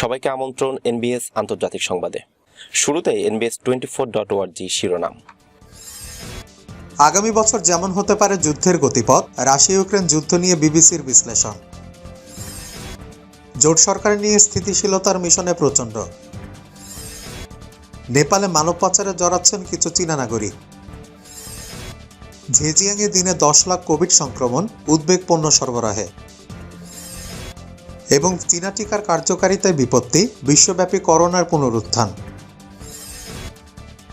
সবাইকে আমন্ত্রণ এনবিএস আন্তর্জাতিক সংবাদে। শুরুতে এনবিএস টোয়েন্টি ফোর ডট ওয়ার্জি শিরোনাম। আগামী বছর যেমন হতে পারে যুদ্ধের গতিপথ, রাশিয়া ইউক্রেন যুদ্ধ নিয়ে বিবিসির বিশ্লেষণ। জোট সরকার নিয়ে স্থিতিশীলতার মিশনে প্রচণ্ড। নেপালে মানব পাচারে জড়াচ্ছেন কিছু চীনা নাগরিক। ঝেজিয়াংয়ে দিনে দশ লাখ কোভিড সংক্রমণ, উদ্বেগ পণ্য সরবরাহে। এবং চীনা টিকার কার্যকারিতায় বিপত্তি, বিশ্বব্যাপী করোনার পুনরুত্থান।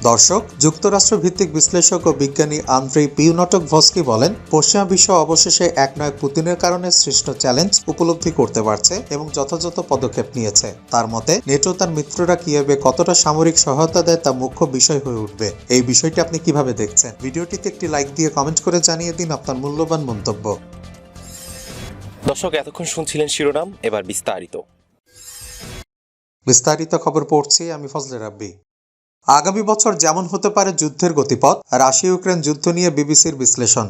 দর্শক যুক্তরাষ্ট্র ভিত্তিক বিশ্লেষক ও বিজ্ঞানী আন্দ্রেই পিউনটক ভস্কি বলেন, পশ্চিমা বিশ্ব অবশেষে এক নয় পুতিনের কারণে সৃষ্ট চ্যালেঞ্জ উপলব্ধি করতে পারছে এবং যথাযথ পদক্ষেপ নিয়েছে। তার মতে, নেটো তার মিত্ররা কীভাবে কতটা সামরিক সহায়তা দেয় তা মুখ্য বিষয় হয়ে উঠবে। এই বিষয়টি আপনি কীভাবে দেখছেন? ভিডিওটিতে একটি লাইক দিয়ে কমেন্ট করে জানিয়ে দিন আপনার মূল্যবান মন্তব্য। দর্শক, এতক্ষণ শুনছিলেন শিরোনাম, এবার বিস্তারিত। বিস্তারিত খবর পড়ছি আমি ফজলে রাব্বি। আগামী বছর যেমন হতে পারে যুদ্ধের গতিপথ রাশিয়া ইউক্রেন যুদ্ধ নিয়ে বিবিসির বিশ্লেষণ।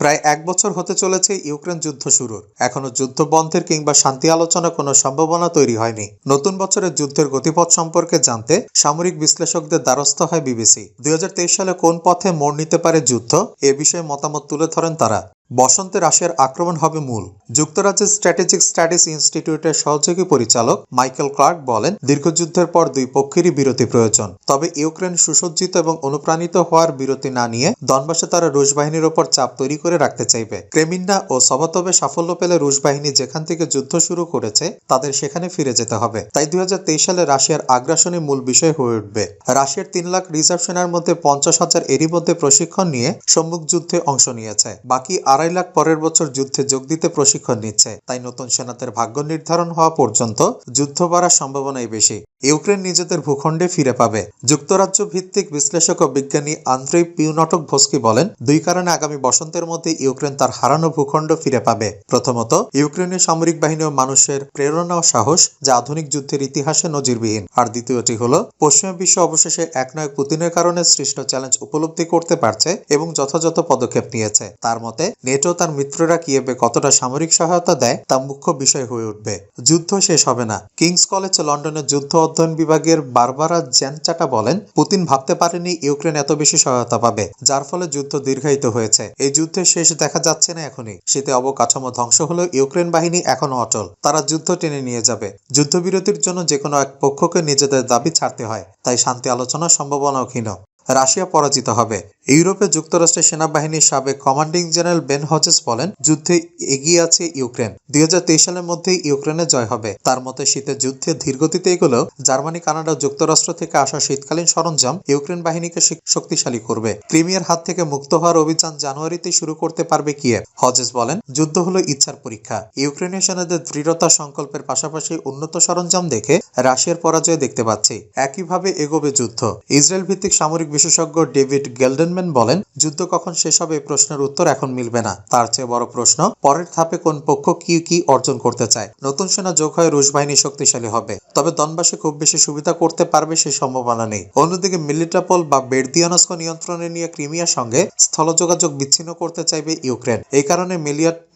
প্রায় এক বছর হতে চলেছে ইউক্রেন যুদ্ধ শুরুর। এখনও যুদ্ধ বন্ধের কিংবা শান্তি আলোচনা কোনো সম্ভাবনা তৈরি হয়নি। নতুন বছরের যুদ্ধের গতিপথ সম্পর্কে জানতে সামরিক বিশ্লেষকদের দ্বারস্থ হয় বিবিসি। দুই হাজার তেইশ সালে কোন পথে মোড় নিতে পারে যুদ্ধ, এ বিষয়ে মতামত তুলে ধরেন তারা। বসন্তে রাশিয়ার আক্রমণ হবে মূল। যুক্তরাজ্যের স্ট্র্যাটেজিক স্টাডিজ ইনস্টিটিউটের সহযোগী পরিচালক মাইকেল ক্লার্ক বলেন দীর্ঘযুদ্ধের পর দুই পক্ষেরই বিরতি প্রয়োজন। তবে ইউক্রেন সুসজ্জিত এবং অনুপ্রাণিত হওয়ার বিরতি না নিয়ে দনবাসে তারা রুশ বাহিনীর ওপর চাপ তৈরি করে রাখতে চাইবে। ক্রেমিন্না ও সবাতবে সাফল্য পেলে রুশ বাহিনী যেখান থেকে যুদ্ধ শুরু করেছে, তাদের সেখানে ফিরে যেতে হবে। তাই দুই হাজার তেইশ সালে রাশিয়ার আগ্রাসনই মূল বিষয় হয়ে উঠবে। রাশিয়ার তিন লাখ রিজার্ভ সেনার মধ্যে পঞ্চাশ হাজার এরই মধ্যে প্রশিক্ষণ নিয়ে সম্মুখ যুদ্ধে অংশ নিয়েছে। বাকি আড়াই লাখ পরের বছর যুদ্ধে যোগ দিতে প্রশিক্ষণ নিচ্ছে। তাই নতুন সেনাদের ভাগ্য নির্ধারণ হওয়া পর্যন্ত যুদ্ধ বাড়ার সম্ভাবনাই বেশি। ইউক্রেন নিজেদের ভূখণ্ডে ফিরে পাবে। যুক্তরাজ্য ভিত্তিক বিশ্লেষক ও বিজ্ঞানী আন্দ্রেই পিউনটক ভস্কি বলেন, দুই কারণে আগামী বসন্তের মধ্যে ইউক্রেন তার হারানো ভূখণ্ড ফিরে পাবে। প্রথমত, ইউক্রেনের সামরিক বাহিনী ও মানুষের প্রেরণা ও সাহস যা আধুনিক যুদ্ধের ইতিহাসে নজিরবিহীন। আর দ্বিতীয়টি হল, পশ্চিমা বিশ্ব অবশেষে এক নয় পুতিনের কারণে সৃষ্ট চ্যালেঞ্জ উপলব্ধি করতে পারছে এবং যথাযথ পদক্ষেপ নিয়েছে। তার মতে নেটো তার মিত্ররা কিয়েবে কতটা সামরিক সহায়তা দেয় তা মুখ্য বিষয় হয়ে উঠবে। যুদ্ধ শেষ হবে না। কিংস কলেজ লন্ডনের যুদ্ধ অধ্যয়ন বিভাগের বারবারা জ্যানচাটা বলেন, পুতিন ভাবতে পারেনি ইউক্রেন এত বেশি সহায়তা পাবে, যার ফলে যুদ্ধ দীর্ঘায়িত হয়েছে। এই যুদ্ধের শেষ দেখা যাচ্ছে না এখনই। শীতে অবকাঠামো ধ্বংস হলেও ইউক্রেন বাহিনী এখনও অটল। তারা যুদ্ধ টেনে নিয়ে যাবে। যুদ্ধবিরতির জন্য যে কোনো এক পক্ষকে নিজেদের দাবি ছাড়তে হয়, তাই শান্তি আলোচনার সম্ভাবনাও ক্ষীণ। রাশিয়া পরাজিত হবে। ইউরোপে যুক্তরাষ্ট্রের সেনাবাহিনীর সাবেক কমান্ডিং জেনারেল বেন হজেস বলেন, যুদ্ধে এগিয়ে আছে ইউক্রেন। দুই হাজার তেইশ সালের মধ্যেই ইউক্রেনে জয় হবে। তার মতে, শীতের যুদ্ধে ধীরগতিতে এগোলেও জার্মানি, কানাডা, যুক্তরাষ্ট্র থেকে আসা শীতকালীন সরঞ্জাম ইউক্রেন বাহিনীকে শক্তিশালী করবে। ক্রিমিয়ার হাত থেকে মুক্ত হওয়ার অভিযান জানুয়ারিতে শুরু করতে পারবে কিয়েভ। হজেস বলেন, যুদ্ধ হলো ইচ্ছার পরীক্ষা। ইউক্রেনের সেনাদের দৃঢ়তা সংকল্পের পাশাপাশি উন্নত সরঞ্জাম দেখে রাশিয়ার পরাজয় দেখতে পাচ্ছি। একইভাবে এগোবে যুদ্ধ। ইসরায়েল ভিত্তিক সামরিক বিশেষজ্ঞ ডেভিড গেলডেনম্যান বলেন, যুদ্ধ কখন শেষ হবে এই প্রশ্নের উত্তর এখন মিলবে না। তার চেয়ে বড় প্রশ্ন, পরের ধাপে কোন পক্ষ কি কি অর্জন করতে চায়। নতুন সেনা যোগ হয়ে রুশ বাহিনী শক্তিশালী হবে। তবে দনবাসে খুব বেশি সুবিধা করতে পারবে সেই সম্ভাবনা নেই। অন্যদিকে মিলিটাপল বা বেরদিয়ানস্ক নিয়ন্ত্রণে নিয়ে ক্রিমিয়ার সঙ্গে স্থল যোগাযোগ বিচ্ছিন্ন করতে চাইবে ইউক্রেন। এই কারণে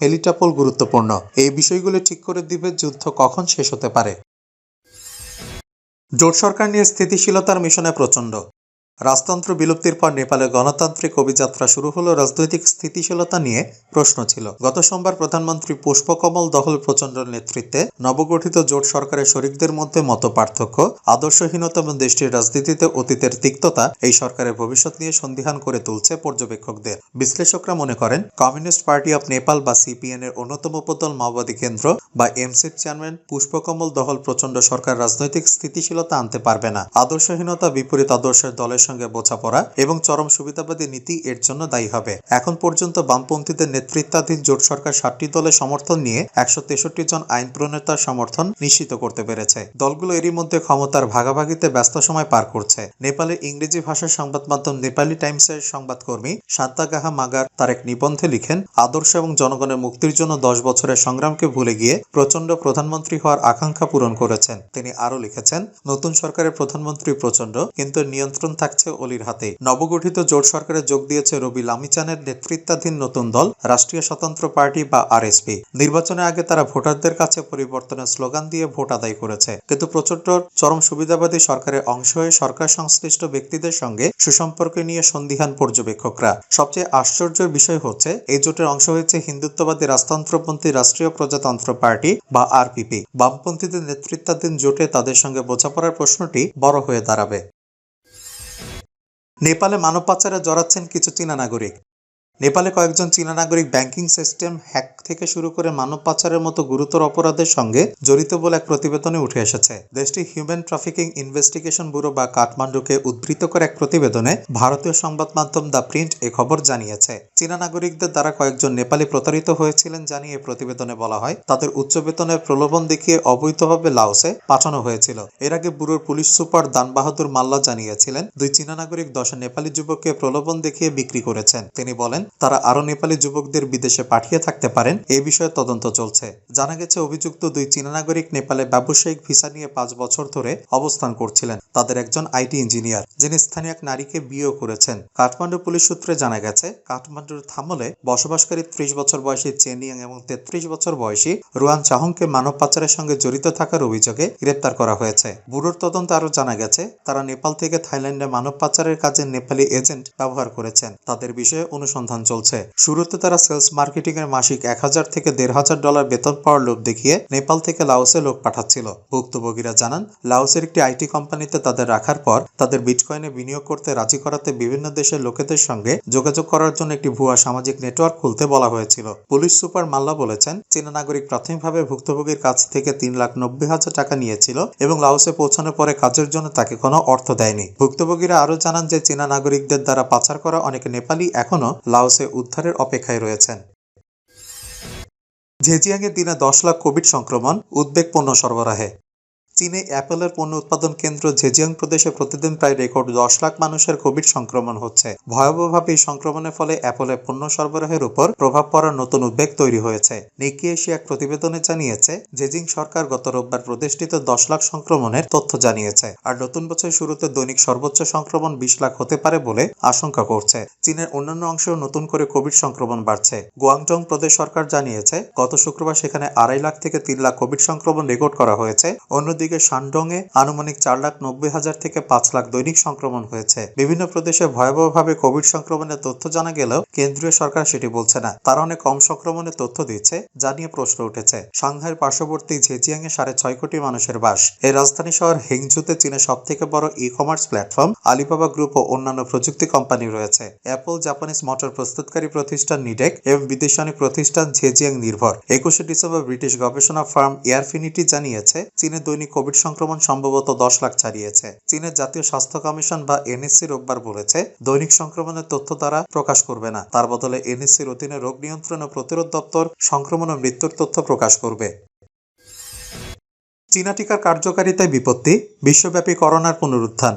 মেলিটাপল গুরুত্বপূর্ণ। এই বিষয়গুলো ঠিক করে দিবে যুদ্ধ কখন শেষ হতে পারে। জোট সরকার নিয়ে স্থিতিশীলতার মিশনে প্রচণ্ড। রাজতন্ত্র বিলুপ্তির পর নেপালে গণতান্ত্রিক অভিযাত্রা শুরু হলো রাজনৈতিক স্থিতিশীলতা নিয়ে প্রশ্ন ছিল। গত সোমবার প্রধানমন্ত্রী পুষ্পকমল দহল প্রচণ্ডর নেতৃত্বে নবগঠিত জোট সরকারের শরিকদের মধ্যে মত পার্থক্য আদর্শহীনতা এবং দেশটির রাজনীতিতে অতীতের তিক্ততা এই সরকারের ভবিষ্যৎ নিয়ে সন্দিহান করে তুলছে পর্যবেক্ষকদের। বিশ্লেষকরা মনে করেন, কমিউনিস্ট পার্টি অব নেপাল বা সিপিএন এর অন্যতম উপদল মাওবাদী কেন্দ্র বা এমসির চেয়ারম্যান পুষ্পকমল দহল প্রচণ্ড সরকার রাজনৈতিক স্থিতিশীলতা আনতে পারবে না। আদর্শহীনতা বিপরীত আদর্শের দলের সঙ্গে বোঝাপড়া এবং চরম সুবিধাবাদী নীতি এর জন্য দায়ী হবে। এখন পর্যন্ত বামপন্থীদের নেতৃত্বাধীন জোট সরকার সাতটি দলের সমর্থন নিয়ে একশো তেষট্টি জন আইন প্রণেতার সমর্থন নিশ্চিত করতে পেরেছে। দলগুলো এরই মধ্যে ক্ষমতার ভাগাভাগিতে ব্যস্ত সময় পার করছে। নেপালের ইংরেজি ভাষার সংবাদ মাধ্যম নেপালি টাইমসের সংবাদকর্মী শান্তাগাহা মাগার তার এক নিবন্ধে লিখেন, আদর্শ এবং জনগণের মুক্তির জন্য দশ বছরের সংগ্রামকে ভুলে গিয়ে প্রচণ্ড প্রধানমন্ত্রী হওয়ার আকাঙ্ক্ষা পূরণ করেছেন। তিনি আরও লিখেছেন, নতুন সরকারের প্রধানমন্ত্রী প্রচণ্ড কিন্তু নিয়ন্ত্রণ থাকছে থাকছে অলির হাতে। নবগঠিত জোট সরকারে যোগ দিয়েছে রবি লামিচানের নেতৃত্বাধীন নতুন দল, রাষ্ট্রীয় স্বতন্ত্র পার্টি বা আরএসপি। নির্বাচনের আগে তারা ভোটারদের কাছে পরিবর্তনের স্লোগান দিয়ে ভোট আদায় করেছে। কিন্তু প্রচণ্ড চরম সুবিধাবাদী সরকারের অংশ হয়ে সরকার সংশ্লিষ্ট ব্যক্তিদের সঙ্গে সুসম্পর্ক নিয়ে সন্দিহান পর্যবেক্ষকরা। সবচেয়ে আশ্চর্যের বিষয় হচ্ছে, এই জোটের অংশ হয়েছে হিন্দুত্ববাদী রাজতন্ত্রপন্থী রাষ্ট্রীয় প্রজাতন্ত্র পার্টি বা আরপিপি। বামপন্থীদের নেতৃত্বাধীন জোটে তাদের সঙ্গে বোঝাপড়ার প্রশ্নটি বড় হয়ে দাঁড়াবে। নেপালে মানব পাচারে জড়াচ্ছেন কিছু চীনা নাগরিক। নেপালে কয়েকজন চীনা নাগরিক ব্যাংকিং সিস্টেম হ্যাক থেকে শুরু করে মানব পাচারের মতো গুরুতর অপরাধের সঙ্গে জড়িত বলে এক প্রতিবেদনে উঠে এসেছে। দেশটি হিউম্যান ট্রাফিকিং ইনভেস্টিগেশন ব্যুরো বা কাঠমান্ডুকে উদ্ধৃত করে এক প্রতিবেদনে ভারতীয় সংবাদ মাধ্যম দ্য প্রিন্ট এ খবর জানিয়েছে। চীনা নাগরিকদের দ্বারা কয়েকজন নেপালি প্রতারিত হয়েছিলেন জানিয়ে প্রতিবেদনে বলা হয়। তাদের উচ্চ বেতনের প্রলোভন দেখিয়ে অবৈধভাবে লাওসে পাঠানো হয়েছিল। এর আগে ব্যুরোর পুলিশ সুপার দান বাহাদুর মাল্লা জানিয়েছিলেন, দুই চীনা নাগরিক দশ নেপালি যুবককে প্রলোভন দেখিয়ে বিক্রি করেছেন। তিনি বলেন তারা আরও নেপালি যুবকদের বিদেশে পাঠিয়ে থাকতে পারেন, এ বিষয়ে তদন্ত চলছে। জানা গেছে, অভিযুক্ত দুই চীনা নাগরিক নেপালে ব্যবসায়িক ভিসা নিয়ে পাঁচ বছর ধরে অবস্থান করছিলেন। তাদের একজন আইটি ইঞ্জিনিয়ার, যিনি স্থানীয় এক নারীকে বিয়েও করেছেন। কাঠমান্ডু পুলিশ সূত্রে জানা গেছে, কাঠমান্ডুর থামলে বসবাসকারী ত্রিশ বছর বয়সী চেনিয়াং এবং তেত্রিশ বছর বয়সী রুয়ান চাহংকে মানব পাচারের সঙ্গে জড়িত থাকার অভিযোগে গ্রেপ্তার করা হয়েছে। ব্যুরোর তদন্তে আরও জানা গেছে, তারা নেপাল থেকে থাইল্যান্ডে মানব পাচারের কাজে নেপালি এজেন্ট ব্যবহার করেছেন। তাদের বিষয়ে অনুসন্ধান চলছে। শুরুতে তারা সেলস মার্কেটিং এর মাসিক এক হাজার থেকে দেড় হাজার ডলার বেতন পাওয়ার লোভ দেখিয়ে নেপাল থেকে লাওসে লোক পাঠাচ্ছিল। ভুক্তভোগীরা জানান, লাওসের একটি আইটি কোম্পানিতে তাদের রাখার পর তাদের বিটকয়েনে বিনিয়োগ করতে রাজি করাতে বিভিন্ন দেশের লোকেদের সঙ্গে যোগাযোগ করার জন্য একটি ভুয়া সামাজিক নেটওয়ার্ক খুলতে বলা হয়েছিল। পুলিশ সুপার মাল্লা বলেছেন, চীনা নাগরিক প্রাথমিকভাবে ভুক্তভোগীর কাছ থেকে তিন লাখ নব্বই হাজার টাকা নিয়েছিল এবং লাওসে পৌঁছানোর পরে কাজের জন্য তাকে কোনো অর্থ দেয়নি। ভুক্তভোগীরা আরও জানান যে, চীনা নাগরিকদের দ্বারা পাচার করা অনেক নেপালি এখনও লাওসে উদ্ধারের অপেক্ষায় রয়েছেন। ঝেজিয়াংয়ে দিনে দশ লাখ কোভিড সংক্রমণ উদ্বেগপূর্ণ সরবরাহে। চীনে অ্যাপেলের পণ্য উৎপাদন কেন্দ্র জেজিয়াং প্রদেশে প্রতিদিন প্রায় রেকর্ড দশ লাখ মানুষের কোভিড সংক্রমণ হচ্ছে। ভয়াবহভাবে এই সংক্রমণের ফলে অ্যাপলের পণ্য সরবরাহের উপর প্রভাব পড়ার নতুন উদ্বেগ তৈরি হয়েছে। নিকি এশিয়া এক প্রতিবেদনে জানিয়েছে, জেজিং সরকার গত রোববার প্রতিষ্ঠিত দশ লাখ সংক্রমণের তথ্য জানিয়েছে। আর নতুন বছর শুরুতে দৈনিক সর্বোচ্চ সংক্রমণ বিশ লাখ হতে পারে বলে আশঙ্কা করছে। চীনের অন্যান্য অংশেও নতুন করে কোভিড সংক্রমণ বাড়ছে। গুয়াংজং প্রদেশ সরকার জানিয়েছে, গত শুক্রবার সেখানে আড়াই লাখ থেকে তিন লাখ কোভিড সংক্রমণ রেকর্ড করা হয়েছে। অন্যদিকে শানডংয়ে আনুমানিক চার লাখ নব্বই হাজার থেকে পাঁচ লাখ দৈনিক সংক্রমণ হয়েছে। বিভিন্ন প্রদেশে ভয়াবহভাবে কোভিড সংক্রমণের তথ্য জানা গেলেও কেন্দ্রীয় সরকার সেটি বলছে না। তারা অনেক কম সংক্রমণের তথ্য দিচ্ছে যা নিয়ে প্রশ্ন উঠেছে। সাংহাইয়ের পার্শ্ববর্তী ঝেজিয়াং এ সাড়ে ছয় কোটি মানুষের বাস। এই রাজধানী শহর হেংজুতে চীনের সব থেকে বড় e commerce platform, Alibaba group ও অন্যান্য প্রযুক্তি কোম্পানি রয়েছে। অ্যাপল জাপানিজ মোটর প্রস্তুতকারী প্রতিষ্ঠান নিডেক এবং বিদেশি অনেক প্রতিষ্ঠান ঝেজিয়াং নির্ভর। একুশে ডিসেম্বর ব্রিটিশ গবেষণা ফার্ম এয়ারফিনিটি জানিয়েছে চীনে দৈনিক কোভিড সংক্রমণ সম্ভবত দশ লাখ ছাড়িয়েছে। চীনের জাতীয় স্বাস্থ্য কমিশন বা এনএসসি রোববার বলেছে, দৈনিক সংক্রমণের তথ্য তারা প্রকাশ করবে না। তার বদলে এনএসসির অধীনে রোগ নিয়ন্ত্রণ ও প্রতিরোধ দপ্তর সংক্রমণ ও মৃত্যুর তথ্য প্রকাশ করবে। চীনা টিকার কার্যকারিতায় বিপত্তি, বিশ্বব্যাপী করোনার পুনরুত্থান।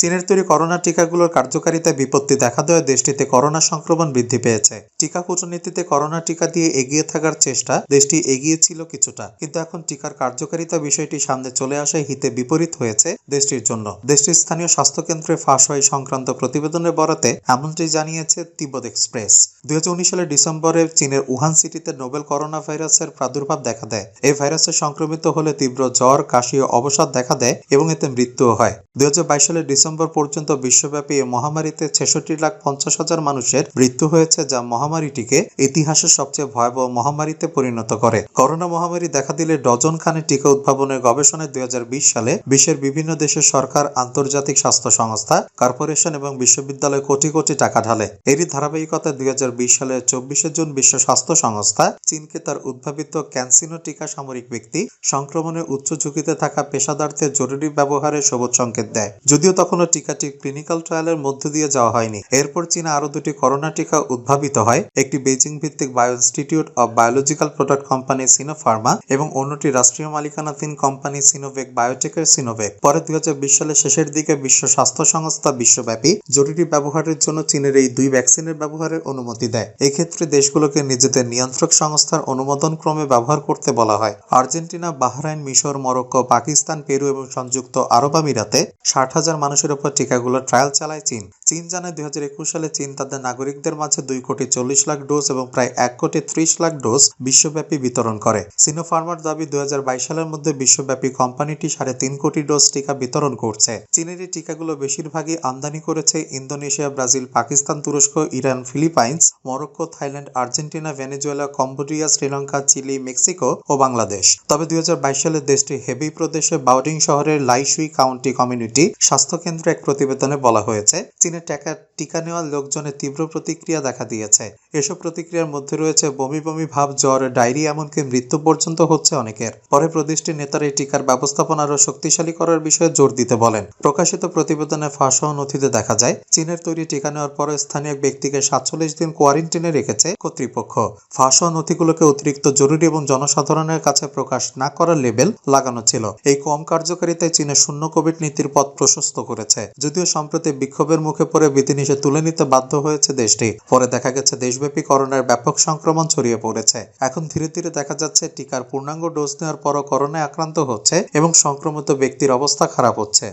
চীনের তৈরি করোনা টিকাগুলোর কার্যকারিতায় বিপত্তি দেখা দেওয়ায় দেশটিতে করোনা সংক্রমণ বৃদ্ধি পেয়েছে। টিকা কূটনীতিতে করোনা টিকা দিয়ে এগিয়ে থাকার চেষ্টা দেশটি এগিয়ে ছিল কিছুটা। কিন্তু এখন টিকার কার্যকারিতা বিষয়টি সামনে চলে আসায় হিতে বিপরীত হয়েছে দেশটির জন্য। দেশটির স্থানীয় স্বাস্থ্যকেন্দ্রে ফাঁস হয় সংক্রান্ত প্রতিবেদনের বরাতে এমনটি জানিয়েছে তিব্বত এক্সপ্রেস। দুই হাজার উনিশ সালের ডিসেম্বরে চীনের উহান সিটিতে নোবেল করোনা ভাইরাসের প্রাদুর্ভাব দেখা দেয়। এই ভাইরাসে সংক্রমিত হলে তীব্র জ্বর, কাশি ও অবসাদ দেখা দেয় এবং এতে মৃত্যুও হয়। দুই সালের ডিসেম্বর পর্যন্ত বিশ্বব্যাপী এই মহামারীতে ছেষট্টি লাখ পঞ্চাশ হাজার মানুষের মৃত্যু হয়েছে, যা মহামারীটিকে ইতিহাসের সবচেয়ে ভয়াবহ মহামারীতে পরিণত করে। করোনা মহামারী দেখা দিলে ডজন খানে টিকা উদ্ভাবনের গবেষণায় দুই সালে বিশ্বের বিভিন্ন দেশের সরকার, আন্তর্জাতিক স্বাস্থ্য সংস্থা, কর্পোরেশন এবং বিশ্ববিদ্যালয় কোটি কোটি টাকা ঢালে। এরই ধারাবাহিকতায় দুই সালের চব্বিশে জুন বিশ্ব স্বাস্থ্য সংস্থা, চীনকে তার উদ্ভাবিত ক্যান্সিনো টিকা সামরিক ব্যক্তি, সংক্রমণের উচ্চ ঝুঁকিতে থাকা পেশাদারদের জরুরি ব্যবহারের সবুজ সংকেত দেয়। যদিও তখনও টিকাটি ক্লিনিক্যাল ট্রায়ালের মধ্য দিয়ে যাওয়া হয়নি। এরপর চীনে আরও দুটি করোনা টিকা উদ্ভাবিত হয়, একটি বেজিং ভিত্তিক bio institute of biological product company Sinopharm এবং অন্যটি রাষ্ট্রীয় মালিকানাধীন কোম্পানি সিনোভেক বায়োটেকের সিনোভেক। পরে দুই সালের শেষের দিকে বিশ্ব স্বাস্থ্য সংস্থা বিশ্বব্যাপী জরুরি ব্যবহারের জন্য চীনের এই দুই ভ্যাকসিনের ব্যবহারের অনুমতি দেয়। এক্ষেত্রে দেশগুলোকে নিজেদের নিয়ন্ত্রক সংস্থার অনুমোদন ক্রমে ব্যবহার করতে বলা হয়। আর্জেন্টিনা, বাহরাইন, মিশর, মরক্কো, পাকিস্তান, পেরু এবং সংযুক্ত আরব আমিরাতে ষাট হাজার মানুষের মানুষের ওপর টিকাগুলো ট্রায়াল চালায় চীন। চীন জানায় দুই হাজার একুশ সালে চীন তাদের নাগরিকদের মাঝে দুই কোটি চল্লিশ লাখ ডোজ এবং প্রায় এক কোটি ত্রিশ লাখ ডোজ বিশ্বব্যাপী বিতরণ করে। সিনোফার্মার দাবি দুই সালের মধ্যে বিশ্বব্যাপী কোম্পানিটি সাড়ে তিন কোটি ডোজ টিকা বিতরণ করছে। চীনের এই টিকাগুলো বেশিরভাগই আমদানি করেছে ইন্দোনেশিয়া, ব্রাজিল, পাকিস্তান, তুরস্ক, Iran, Philippines, Morocco, Thailand, Argentina, Venezuela, Cambodia, Sri Lanka, Chile, Mexico ও বাংলাদেশ। তবে দুই হাজার বাইশ সালে দেশটি হেবি প্রদেশে বাউডিং শহরের লাইসুই কাউন্টি কমিউনিটি স্বাস্থ্য কেন্দ্রে এক প্রতিবেদনে বলা হয়েছে চীনে টাকা টিকা নেওয়ার লোকজনের তীব্র প্রতিক্রিয়া দেখা দিয়েছে। এসব প্রতিক্রিয়ার মধ্যে রয়েছে বমি বমি ভাব, জ্বর ডায়রি এমনকি মৃত্যু পর্যন্ত হচ্ছে অনেকের। পরে প্রদেশটির নেতারা এই টিকার ব্যবস্থাপনা আরও শক্তিশালী করার বিষয়ে জোর দিতে বলেন। প্রকাশিত প্রতিবেদনে ফাঁস নথিতে দেখা যায়, চীনের তৈরি টিকা নেওয়ার পরে স্থানীয় ব্যক্তিকে সাতচল্লিশ দিন কোয়ারেন্টিনে রেখেছে কর্তৃপক্ষ। ফাঁস নথিগুলোকে অতিরিক্ত জরুরি এবং জনসাধারণের কাছে প্রকাশ না করার লেবেল লাগানো ছিল। এই কম কার্যকারিতায় চীনের শূন্য কোভিড নীতির পথ প্রশস্ত করেছে। যদিও সম্প্রতি বিক্ষোভের মুখে পড়ে বিধিনিষেধ তুলে নিতে বাধ্য হয়েছে দেশটি, পরে দেখা গেছে দেশব্যাপী করোনার ব্যাপক সংক্রমণ ছড়িয়ে পড়েছে। এখন ধীরে ধীরে দেখা যাচ্ছে টিকার পূর্ণাঙ্গ ডোজ নেওয়ার পরও করোনায় আক্রান্ত হচ্ছে এবং সংক্রমিত ব্যক্তির অবস্থা খারাপ হচ্ছে।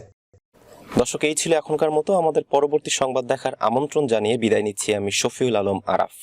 দর্শক, এই ছিল এখনকার মতো। আমাদের পরবর্তী সংবাদ দেখার আমন্ত্রণ জানিয়ে বিদায় নিচ্ছি আমি শফিউল আলম আরাফ।